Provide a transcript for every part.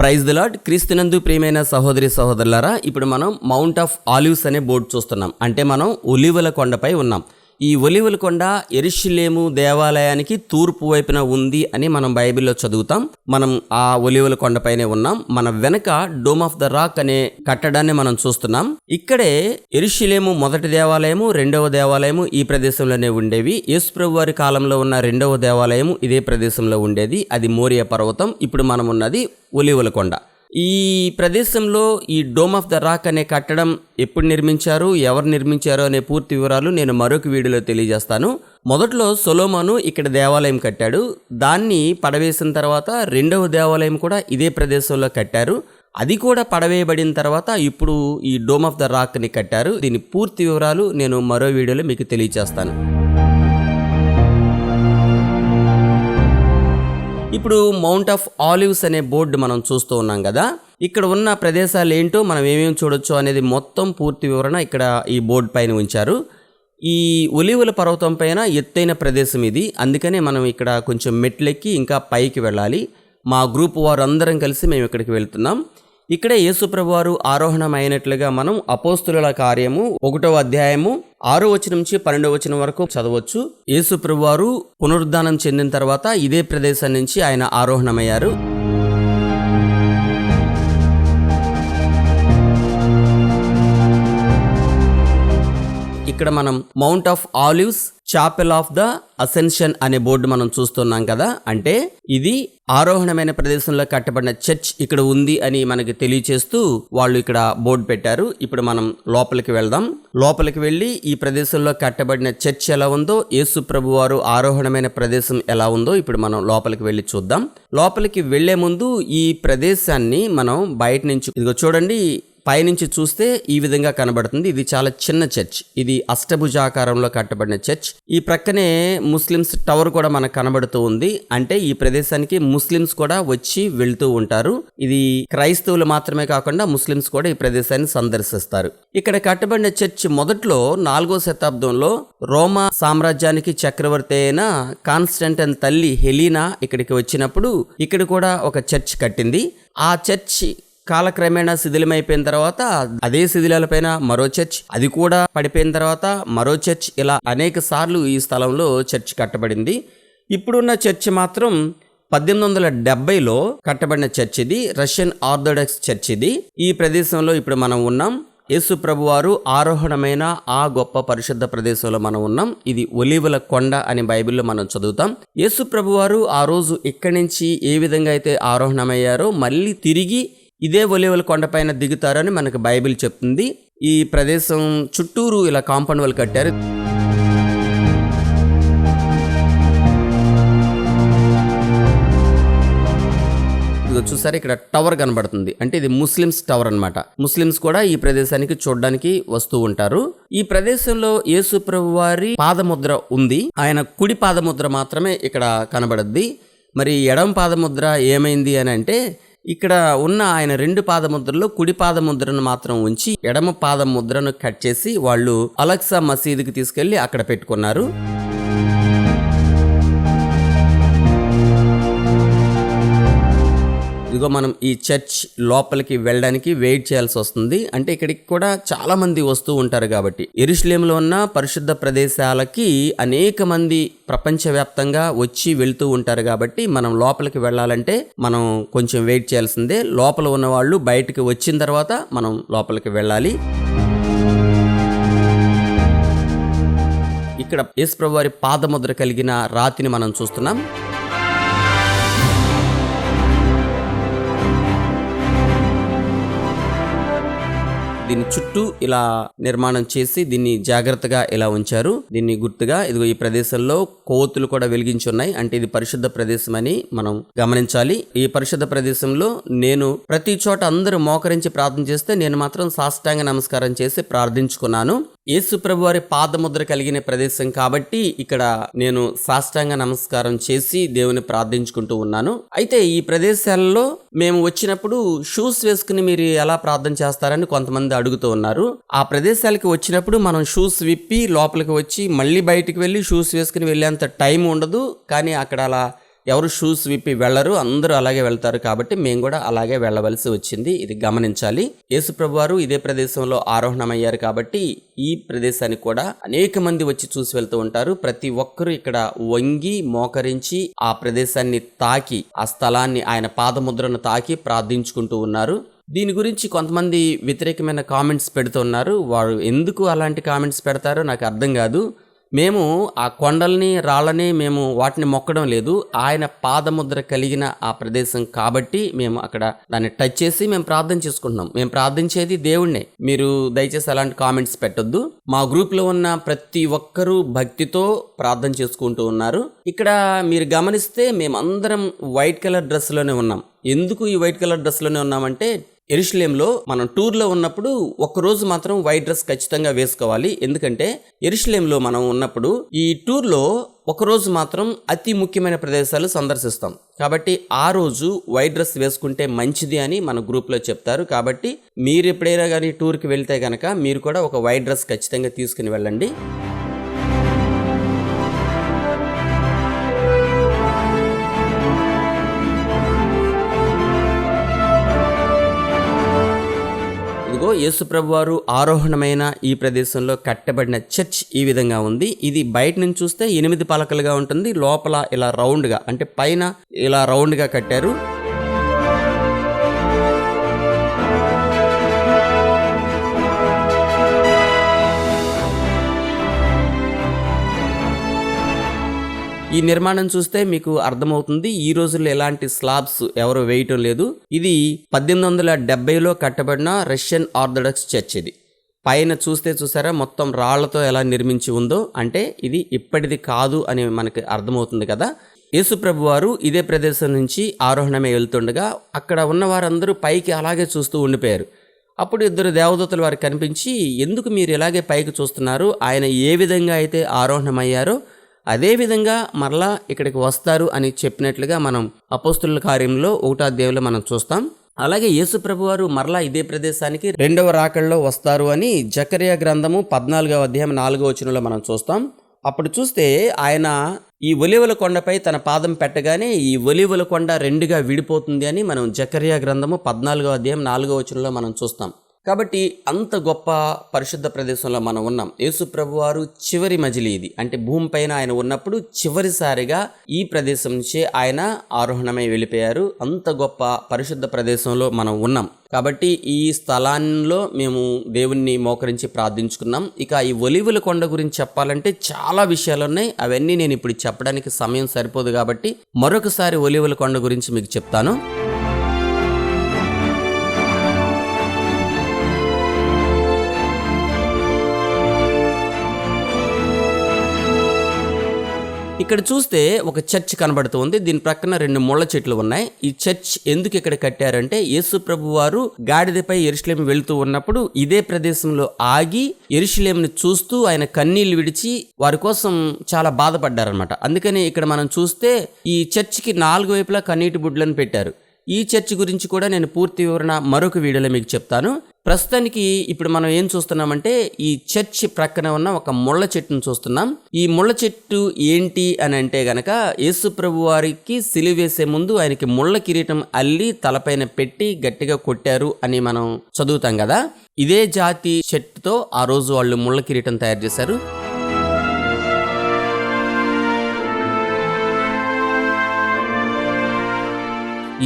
Praise the lord క్రీస్తునందు ప్రియమైన సహోదరి సహోదరులారా ఇప్పుడు మనం మౌంట్ ఆఫ్ ఆలివ్స్ అనే బోర్డు చూస్తున్నాం. అంటే మనం ఒలివల కొండపై ఉన్నాం. ఈ ఒలివల కొండ ఎరుషులేము దేవాలయానికి తూర్పు వైపున ఉంది అని మనం బైబిల్లో చదువుతాం. మనం ఆ ఒలివల కొండపైనే ఉన్నాం. మన వెనక డోమ్ ఆఫ్ ద రాక్ అనే కట్టడాన్ని మనం చూస్తున్నాం. ఇక్కడే ఎరుషులేము మొదటి దేవాలయము రెండవ దేవాలయము ఈ ప్రదేశంలోనే ఉండేవి. యేసుప్రభు వారి కాలంలో ఉన్న రెండవ దేవాలయము ఇదే ప్రదేశంలో ఉండేది. అది మోరియా పర్వతం. ఇప్పుడు మనం ఉన్నది ఒలివల కొండ. ఈ ప్రదేశంలో ఈ డోమ్ ఆఫ్ ద రాక్ అనే కట్టడం ఎప్పుడు నిర్మించారు ఎవరు నిర్మించారు అనే పూర్తి వివరాలు నేను మరొక వీడియోలో తెలియజేస్తాను. మొదట్లో సొలోమాను ఇక్కడ దేవాలయం కట్టాడు. దాన్ని పడవేసిన తర్వాత రెండవ దేవాలయం కూడా ఇదే ప్రదేశంలో కట్టారు. అది కూడా పడవేయబడిన తర్వాత ఇప్పుడు ఈ డోమ్ ఆఫ్ ద రాక్ని కట్టారు. దీని పూర్తి వివరాలు నేను మరో వీడియోలో మీకు తెలియజేస్తాను. ఇప్పుడు మౌంట్ ఆఫ్ ఆలివ్స్ అనే బోర్డు మనం చూస్తూ ఉన్నాం కదా. ఇక్కడ ఉన్న ప్రదేశాలు ఏంటో మనం ఏమేమి చూడొచ్చు అనేది మొత్తం పూర్తి వివరణ ఇక్కడ ఈ బోర్డు పైన ఉంచారు. ఈ ఒలివుల పర్వతం పైన ఎత్తైన ప్రదేశం ఇది. అందుకనే మనం ఇక్కడ కొంచెం మెట్లెక్కి ఇంకా పైకి వెళ్ళాలి. మా గ్రూప్ వారు అందరం కలిసి మేము ఇక్కడికి వెళ్తున్నాం. ఇక్కడే యేసుప్రభు వారు ఆరోహణమైనట్లుగా మనం అపోస్తుల కార్యము ఒకటో అధ్యాయము ఆరో వచనం నుంచి పన్నెండో వచనం వరకు చదవచ్చు. యేసుప్రభు వారు పునరుద్ధానం చెందిన తర్వాత ఇదే ప్రదేశం నుంచి ఆయన ఆరోహణమయ్యారు. ఇక్కడ మనం Mount of Olives Chapel of the Ascension అనే బోర్డు మనం చూస్తున్నాం కదా. అంటే ఇది ఆరోహణమైన ప్రదేశంలో కట్టబడిన చర్చ్ ఇక్కడ ఉంది అని మనకి తెలియచేస్తూ వాళ్ళు ఇక్కడ బోర్డు పెట్టారు. ఇప్పుడు మనం లోపలికి వెళ్దాం. లోపలికి వెళ్ళి ఈ ప్రదేశంలో కట్టబడిన చర్చ్ ఎలా ఉందో యేసు ప్రభు వారు ఆరోహణమైన ప్రదేశం ఎలా ఉందో ఇప్పుడు మనం లోపలికి వెళ్ళి చూద్దాం. లోపలికి వెళ్ళే ముందు ఈ ప్రదేశాన్ని మనం బయట నుంచి ఇదిగో చూడండి పైనుంచి చూస్తే ఈ విధంగా కనబడుతుంది. ఇది చాలా చిన్న చర్చ్. ఇది అష్టభుజాకారంలో కట్టబడిన చర్చ్. ఈ ప్రక్కనే ముస్లిమ్స్ టవర్ కూడా మనకు కనబడుతూ ఉంది. అంటే ఈ ప్రదేశానికి ముస్లిమ్స్ కూడా వచ్చి వెళ్తూ ఉంటారు. ఇది క్రైస్తవులు మాత్రమే కాకుండా ముస్లిమ్స్ కూడా ఈ ప్రదేశాన్ని సందర్శిస్తారు. ఇక్కడ కట్టబడిన చర్చ్ మొదట్లో నాలుగో శతాబ్దంలో రోమా సామ్రాజ్యానికి చక్రవర్తి అయిన కాన్స్టంటన్ తల్లి హెలీనా ఇక్కడికి వచ్చినప్పుడు ఇక్కడ కూడా ఒక చర్చ్ కట్టింది. ఆ చర్చ్ కాలక్రమేణా శిథిలమైపోయిన తర్వాత అదే శిథిలాలపైన మరో చర్చ్ అది కూడా పడిపోయిన తర్వాత మరో చర్చ్ ఇలా అనేక సార్లు ఈ స్థలంలో చర్చ్ కట్టబడింది. ఇప్పుడున్న చర్చ్ మాత్రం పద్దెనిమిది వందల డెబ్బైలో కట్టబడిన చర్చ్ ఇది రష్యన్ ఆర్థోడాక్స్ చర్చ్ ఇది. ఈ ప్రదేశంలో ఇప్పుడు మనం ఉన్నాం. యేసు ప్రభువారు ఆరోహణమైన ఆ గొప్ప పరిశుద్ధ ప్రదేశంలో మనం ఉన్నాం. ఇది ఒలివల కొండ అని బైబిల్లో మనం చదువుతాం. యేసు ప్రభువారు ఆ రోజు ఇక్కడి నుంచి ఏ విధంగా అయితే ఆరోహణమయ్యారో మళ్ళీ తిరిగి ఇదే ఒలివల కొండపైన దిగుతారని మనకు బైబిల్ చెప్తుంది. ఈ ప్రదేశం చుట్టూరు ఇలా కాంపౌండ్ వాళ్ళు కట్టారు. చూసారు? ఇక్కడ టవర్ కనబడుతుంది. అంటే ఇది ముస్లిమ్స్ టవర్ అన్నమాట. ముస్లిమ్స్ కూడా ఈ ప్రదేశానికి చూడడానికి వస్తూ ఉంటారు. ఈ ప్రదేశంలో యేసు ప్రభు వారి పాదముద్ర ఉంది. ఆయన కుడి పాదముద్ర మాత్రమే ఇక్కడ కనబడద్ది. మరి ఎడం పాదముద్ర ఏమైంది అని అంటే ఇక్కడ ఉన్న ఆయన రెండు పాదముద్రలో కుడి పాదముద్రను మాత్రం ఉంచి ఎడమ పాదముద్రను కట్ చేసి వాళ్ళు అలక్సా మసీదుకి తీసుకెళ్ళి అక్కడ పెట్టుకున్నారు. ఇదిగో మనం ఈ చర్చ్ లోపలికి వెళ్ళడానికి వెయిట్ చేయాల్సి వస్తుంది. అంటే ఇక్కడికి కూడా చాలా మంది వస్తూ ఉంటారు కాబట్టి. ఎరుశ్లేములో ఉన్న పరిశుద్ధ ప్రదేశాలకి అనేక మంది ప్రపంచవ్యాప్తంగా వచ్చి వెళ్తూ ఉంటారు కాబట్టి మనం లోపలికి వెళ్ళాలంటే మనం కొంచెం వెయిట్ చేయాల్సిందే. లోపల ఉన్న వాళ్ళు బయటికి వచ్చిన తర్వాత మనం లోపలికి వెళ్ళాలి. ఇక్కడ యేసుప్రభు వారి పాదముద్ర కలిగిన రాతిని మనం చూస్తున్నాం. దీని చుట్టూ ఇలా నిర్మాణం చేసి దీన్ని జాగ్రత్తగా ఇలా ఉంచారు? దీన్ని గుర్తుగా ఇదిగో ఈ ప్రదేశంలో కోతులు కూడా వెలిగించి ఉన్నాయి. అంటే ఇది పరిశుద్ధ ప్రదేశం అని మనం గమనించాలి. ఈ పరిశుద్ధ ప్రదేశంలో నేను ప్రతి చోట అందరూ మోకరించి ప్రార్థన చేస్తే నేను మాత్రం సాష్టాంగ నమస్కారం చేసి ప్రార్థించుకున్నాను. యేసు వారి పాదముద్ర కలిగిన ప్రదేశం కాబట్టి ఇక్కడ నేను సాష్టాంగ నమస్కారం చేసి దేవుని ప్రార్థించుకుంటూ ఉన్నాను. అయితే ఈ ప్రదేశాలలో మేము వచ్చినప్పుడు షూస్ వేసుకుని మీరు ఎలా ప్రార్థన చేస్తారని కొంతమంది అడుగుతూ ఉన్నారు. ఆ ప్రదేశాలకి వచ్చినప్పుడు మనం షూస్ విప్పి లోపలికి వచ్చి మళ్ళీ బయటికి వెళ్ళి షూస్ వేసుకుని వెళ్ళేంత టైం ఉండదు. కానీ అక్కడ అలా ఎవరు షూస్ విప్పి వెళ్ళరు అందరూ అలాగే వెళ్తారు కాబట్టి మేము కూడా అలాగే వెళ్ళవలసి వచ్చింది. ఇది గమనించాలి. యేసుప్రభు వారు ఇదే ప్రదేశంలో ఆరోహణమయ్యారు కాబట్టి ఈ ప్రదేశానికి కూడా అనేక మంది వచ్చి చూసి వెళ్తూ ఉంటారు. ప్రతి ఒక్కరూ ఇక్కడ వంగి మోకరించి ఆ ప్రదేశాన్ని తాకి ఆ స్థలాన్ని ఆయన పాదముద్రను తాకి ప్రార్థించుకుంటూ ఉన్నారు. దీని గురించి కొంతమంది వ్యతిరేకమైన కామెంట్స్ పెడుతున్నారు వారు ఎందుకు అలాంటి కామెంట్స్ పెడతారో నాకు అర్థం కాదు. మేము ఆ కొండల్ని రాళ్ళని మేము వాటిని మొక్కడం లేదు. ఆయన పాదముద్ర కలిగిన ఆ ప్రదేశం కాబట్టి మేము అక్కడ దాన్ని టచ్ చేసి మేము ప్రార్థన చేసుకుంటున్నాం. మేము ప్రార్థించేది దేవుణ్ణే. మీరు దయచేసి అలాంటి కామెంట్స్ పెట్టొద్దు. మా గ్రూప్లో ఉన్న ప్రతి ఒక్కరూ భక్తితో ప్రార్థన చేసుకుంటూ ఉన్నారు. ఇక్కడ మీరు గమనిస్తే మేమందరం వైట్ కలర్ డ్రెస్లోనే ఉన్నాం. ఎందుకు ఈ వైట్ కలర్ డ్రెస్లోనే ఉన్నామంటే ఎరుషులేంలో మనం టూర్లో ఉన్నప్పుడు ఒక్కరోజు మాత్రం వైట్ డ్రెస్ ఖచ్చితంగా వేసుకోవాలి. ఎందుకంటే ఎరుషులేంలో మనం ఉన్నప్పుడు ఈ టూర్లో ఒకరోజు మాత్రం అతి ముఖ్యమైన ప్రదేశాలు సందర్శిస్తాం. కాబట్టి ఆ రోజు వైట్ డ్రెస్ వేసుకుంటే మంచిది అని మన గ్రూప్లో చెప్తారు. కాబట్టి మీరు ఎప్పుడైనా కానీ టూర్కి వెళ్తే కనుక మీరు కూడా ఒక వైట్ డ్రెస్ ఖచ్చితంగా తీసుకుని వెళ్ళండి. ఇదిగో యేసుప్రభు వారు ఆరోహణమైన ఈ ప్రదేశంలో కట్టబడిన చర్చ్ ఈ విధంగా ఉంది. ఇది బయట నుంచి చూస్తే ఎనిమిది పలకలుగా ఉంటుంది. లోపల ఇలా రౌండ్గా అంటే పైన ఇలా రౌండ్గా కట్టారు. ఈ నిర్మాణం చూస్తే మీకు అర్థమవుతుంది ఈ రోజుల్లో ఎలాంటి స్లాబ్స్ ఎవరు వేయటం లేదు. ఇది పద్దెనిమిది వందల డెబ్బైలో కట్టబడిన రష్యన్ ఆర్థడాక్స్ చర్చ్ ఇది. పైన చూస్తే చూసారా మొత్తం రాళ్ళతో ఎలా నిర్మించి ఉందో అంటే ఇది ఇప్పటిది కాదు అని మనకి అర్థమవుతుంది కదా. యేసుప్రభు వారు ఇదే ప్రదేశం నుంచి ఆరోహణమే వెళ్తుండగా అక్కడ ఉన్న వారందరూ పైకి అలాగే చూస్తూ ఉండిపోయారు. అప్పుడు ఇద్దరు దేవదూతలు వారికి కనిపించి ఎందుకు మీరు ఇలాగే పైకి చూస్తున్నారు? ఆయన ఏ విధంగా అయితే ఆరోహణమయ్యారో అదేవిధంగా మరలా ఇక్కడికి వస్తారు అని చెప్పినట్లుగా మనం అపోస్తుల కార్యంలో ఒకటో అధ్యాయంలో మనం చూస్తాం. అలాగే యేసుప్రభు వారు మరలా ఇదే ప్రదేశానికి రెండవ రాకల్లో వస్తారు అని జకరియా గ్రంథము పద్నాలుగవ అధ్యాయం నాలుగవ వచనంలో మనం చూస్తాం. అప్పుడు చూస్తే ఆయన ఈ ఒలివల కొండపై తన పాదం పెట్టగానే ఈ ఒలివల కొండ రెండుగా విడిపోతుంది అని మనం జకరియా గ్రంథము పద్నాలుగో అధ్యాయం నాలుగో వచనంలో మనం చూస్తాం. కాబట్టి అంత గొప్ప పరిశుద్ధ ప్రదేశంలో మనం ఉన్నాం. యేసు ప్రభు వారు చివరి మజిలీ ఇది. అంటే భూమిపైన ఆయన ఉన్నప్పుడు చివరిసారిగా ఈ ప్రదేశం నుంచే ఆయన ఆరోహణమై వెళ్ళిపోయారు. అంత గొప్ప పరిశుద్ధ ప్రదేశంలో మనం ఉన్నాం. కాబట్టి ఈ స్థలాల్లో మేము దేవుణ్ణి మోకరించి ప్రార్థించుకున్నాం. ఇక ఈ ఒలివుల కొండ గురించి చెప్పాలంటే చాలా విషయాలు ఉన్నాయి. అవన్నీ నేను ఇప్పుడు చెప్పడానికి సమయం సరిపోదు కాబట్టి మరొకసారి ఒలివుల కొండ గురించి మీకు చెప్తాను. ఇక్కడ చూస్తే ఒక చర్చ్ కనబడుతుంది. దీని ప్రక్కన రెండు ముళ్ళ చెట్లు ఉన్నాయి. ఈ చర్చ్ ఎందుకు ఇక్కడ కట్టారంటే యేసు ప్రభు వారు గాడిదపై ఎరుషులేం వెళుతూ ఉన్నప్పుడు ఇదే ప్రదేశంలో ఆగి ఎరుషులేంని చూస్తూ ఆయన కన్నీళ్ళు విడిచి వారి కోసం చాలా బాధపడ్డారనమాట అందుకని ఇక్కడ మనం చూస్తే ఈ చర్చ్కి నాలుగు వైపులా కన్నీటి బుడ్లను పెట్టారు. ఈ చర్చ్ గురించి కూడా నేను పూర్తి వివరణ మరొక వీడియోలో మీకు చెప్తాను. ప్రస్తుతానికి ఇప్పుడు మనం ఏం చూస్తున్నామంటే ఈ చర్చ్ ప్రక్కన ఉన్న ఒక ముళ్ళ చెట్టును చూస్తున్నాం. ఈ ముళ్ళ చెట్టు ఏంటి అని అంటే గనక యేసు ప్రభు వారికి సిలివేసే ముందు ఆయనకి ముళ్ళ కిరీటం అల్లి తలపైన పెట్టి గట్టిగా కొట్టారు అని మనం చదువుతాం కదా. ఇదే జాతి చెట్టుతో ఆ రోజు వాళ్ళు ముళ్ళ కిరీటం తయారు చేశారు.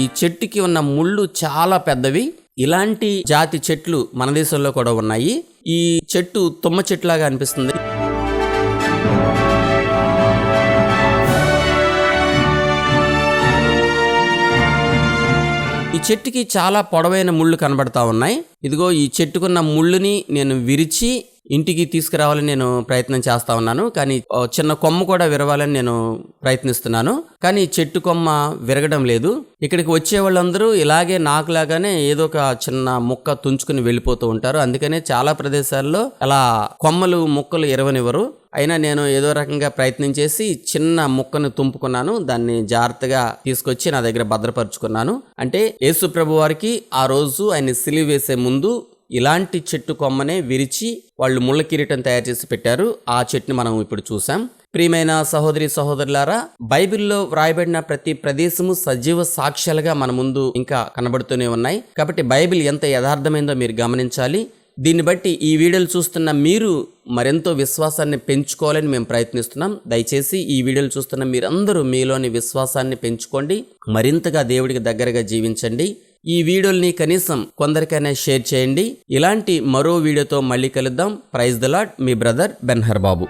ఈ చెట్టుకి ఉన్న ముళ్ళు చాలా పెద్దవి. ఇలాంటి జాతి చెట్లు మన దేశంలో కూడా ఉన్నాయి. ఈ చెట్టు తుమ్మ చెట్టులాగా అనిపిస్తుంది. ఈ చెట్టుకి చాలా పొడవైన ముళ్ళు కనబడతా ఉన్నాయి. ఇదిగో ఈ చెట్టుకున్న ముళ్ళుని నేను విరిచి ఇంటికి తీసుకురావాలని నేను ప్రయత్నం చేస్తా ఉన్నాను. కానీ చిన్న కొమ్మ కూడా విరవాలని నేను ప్రయత్నిస్తున్నాను. కానీ చెట్టు కొమ్మ విరగడం లేదు. ఇక్కడికి వచ్చే వాళ్ళందరూ ఇలాగే నాకులాగానే ఏదో ఒక చిన్న ముక్క తుంచుకుని వెళ్ళిపోతూ ఉంటారు. అందుకనే చాలా ప్రదేశాల్లో అలా కొమ్మలు ముక్కలు ఇరవనివ్వరు అయినా నేను ఏదో రకంగా ప్రయత్నం చేసి చిన్న ముక్కను తుంపుకున్నాను. దాన్ని జాగ్రత్తగా తీసుకొచ్చి నా దగ్గర భద్రపరుచుకున్నాను. అంటే యేసు ప్రభు వారికి ఆ రోజు ఆయన సిలివేసే వేసే ముందు ఇలాంటి చెట్టు కొమ్మనే విరిచి వాళ్ళు ముళ్ళ కిరీటం తయారు చేసి పెట్టారు. ఆ చెట్టుని మనం ఇప్పుడు చూసాం ప్రియమైన సహోదరి సహోదరులారా బైబిల్లో వ్రాయబడిన ప్రతి ప్రదేశము సజీవ సాక్ష్యాలుగా మన ముందు ఇంకా కనబడుతూనే ఉన్నాయి. కాబట్టి బైబిల్ ఎంత యథార్థమైందో మీరు గమనించాలి. దీన్ని బట్టి ఈ వీడియోలు చూస్తున్న మీరు మరెంతో విశ్వాసాన్ని పెంచుకోవాలని మేము ప్రయత్నిస్తున్నాం. దయచేసి ఈ వీడియోలు చూస్తున్న మీరందరూ మీలోని విశ్వాసాన్ని పెంచుకోండి. మరింతగా దేవుడికి దగ్గరగా జీవించండి. ఈ వీడియోల్ని కనీసం కొందరికైనా షేర్ చేయండి. ఇలాంటి మరో వీడియోతో మళ్ళీ కలుద్దాం. ప్రైజ్ ద లాట్ మీ బ్రదర్ బెన్హర్ బాబు